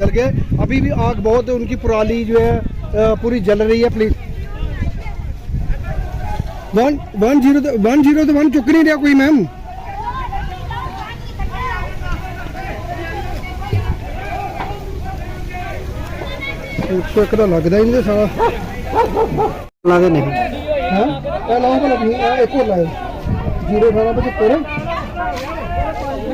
जल गए अभी भी आग बहुत है उनकी पुराली जो है अ, पूरी जल रही है please one one zero one zero तो वन चुक नहीं रहा कोई मैम ਇੱਕ ਇੱਕ ਦਾ ਲੱਗਦਾ ਹੀ ਨਹੀਂ ਸਾਲਾ ਲੱਗਦਾ ਨਹੀਂ ਹਾਂ ਇਹ ਲਾਓ ਭਲਾ ਤੁਸੀਂ ਇਹ ਇੱਕ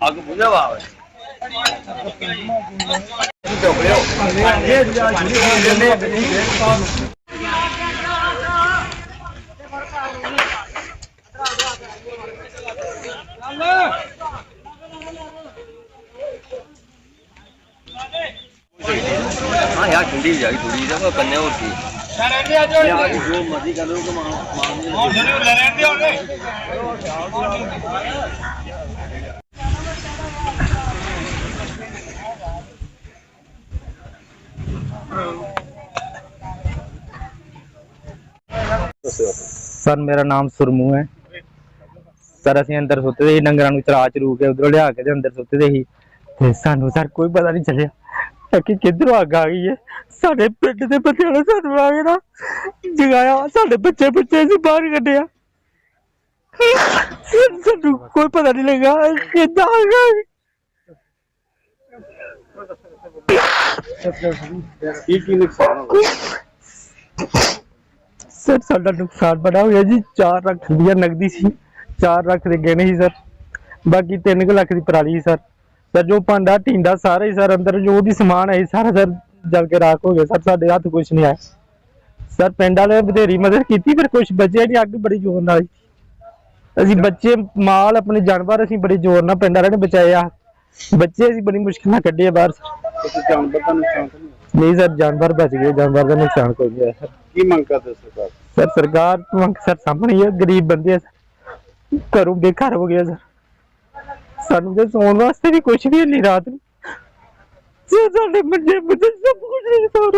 ਅੱਗ ਬੁਝਾ ਵਾ ਹਾਂ ਯਾਰ ਠੰਡੀ ਜਾ ਗਈ ਥੋੜੀ ਜਿਹਾ ਕੰਨੇ ਹੋਰ ਕੀ। ਜੋ ਮਰਜ਼ੀ ਕਰ ਸਰ ਮੇਰਾ ਨਾਮ ਸੁਰਮੂ ਹੈ। ਸਰ ਅਸੀਂ ਅੰਦਰ ਸੁੱਤੇ ਦੇ ਸੀ ਡੰਗਰਾਂ ਨੂੰ ਚਰਾ ਚਰੂ ਕੇ ਉਧਰੋਂ ਲਿਆ ਕੇ ਤੇ ਅੰਦਰ ਸੁੱਤੇ ਦੇ ਸੀ। ਤੇ ਸਾਨੂੰ ਸਰ ਕੋਈ ਪਤਾ ਨਹੀਂ ਚੱਲਿਆ। ਕਿ ਕਿੱਧਰੋਂ ਅੱਗ ਆ ਗਈ ਹੈ? ਸਾਡੇ ਪਿੰਡ ਦੇ ਬੱਚਿਆਂ ਨੇ ਸਾਨੂੰ ਆ ਕੇ ਨਾ ਜਗਾਇਆ। ਸਾਡੇ ਬੱਚੇ ਬੱਚੇ ਅਸੀਂ ਬਾਹਰ ਕੱਢਿਆ। ਸਰ, ਸਾਨੂੰ ਕੋਈ ਪਤਾ ਨਹੀਂ ਲੱਗਾ ਕਿੱਦਾਂ ਆ ਗਈ। ਕੀ ਕੀ ਨੁਕਸਾਨ ਹੋ ਸਰ ਸਾਡਾ ਨੁਕਸਾਨ ਬੜਾ ਹੋਇਆ ਜੀ। 4 ਲੱਖ ਰੁਪਇਆ ਨਗਦੀ ਸੀ। 4 ਲੱਖ ਦੇ ਗਹਿਣੇ ਸੀ ਸਰ। ਬਾਕੀ 3 ਲੱਖ ਦੀ ਪਰਾਲੀ ਸੀ ਸਰ। ਸਰ ਜੋ ਭਾਂਡਾ ਟਿੰਡਾ ਸਾਰਾ ਹੀ ਸਰ ਅੰਦਰ ਜੋ ਵੀ ਸਮਾਨ ਹੈ ਸਾਰਾ ਸਰ ਜਲ ਕੇ ਰਾਖ ਹੋ ਗਿਆ ਸਰ ਸਾਡੇ ਹੱਥ ਕੁਝ ਨਹੀਂ ਆਇਆ। ਸਰ ਪਿੰਡ ਵਾਲਿਆਂ ਨੇ ਬਥੇਰੀ ਮਦਦ ਕੀਤੀ ਪਰ ਕੁਝ ਬਚਿਆ ਨਹੀਂ ਅੱਗ ਬੜੀ ਜ਼ੋਰ ਨਾਲ। ਅਸੀਂ ਬੱਚੇ ਮਾਲ ਆਪਣੇ ਜਾਨਵਰ ਅਸੀਂ ਬੜੇ ਜ਼ੋਰ ਨਾਲ ਪਿੰਡ ਵਾਲਿਆਂ ਨੇ ਬਚਾਏ ਆ। ਬੱਚੇ ਅਸੀਂ ਬੜੀ ਮੁਸ਼ਕਿਲ ਨਾਲ ਕੱਢੇ ਬਾਹਰ। ਜਾਨਵਰ ਦਾ ਨੁਕਸਾਨ ਤਾਂ ਨਹੀਂ ਸਰ ਜਾਨਵਰ ਬਚ ਗਏ ਜਾਨਵਰ ਦਾ ਨੁਕਸਾਨ ਕੋਈ ਨਹੀਂ ਸਰ। ਕੀ ਮੰਗ ਕਰਦੇ ਸਰਕਾਰ ਸਰ ਸਰਕਾਰ ਮੰਗ ਸਰ ਸਾਹਮਣੇ ਹੀ ਹੈ ਗਰੀਬ ਬੰਦੇ ਆ ਸਰ। ਘਰੋਂ ਬੇਘਰ ਹੋ ਗਿਆ ਸਰ। ਸਾਨੂੰ ਤੇ ਸੌਣ ਵਾਸਤੇ ਵੀ ਕੁਝ ਵੀ ਨਹੀਂ ਰਾਤ ਨੂੰ। ਸਰ ਸਾਡੇ ਬੱਚੇ ਬੱਚੇ ਸਭ ਕੁਝ ਨਹੀਂ ਹੋ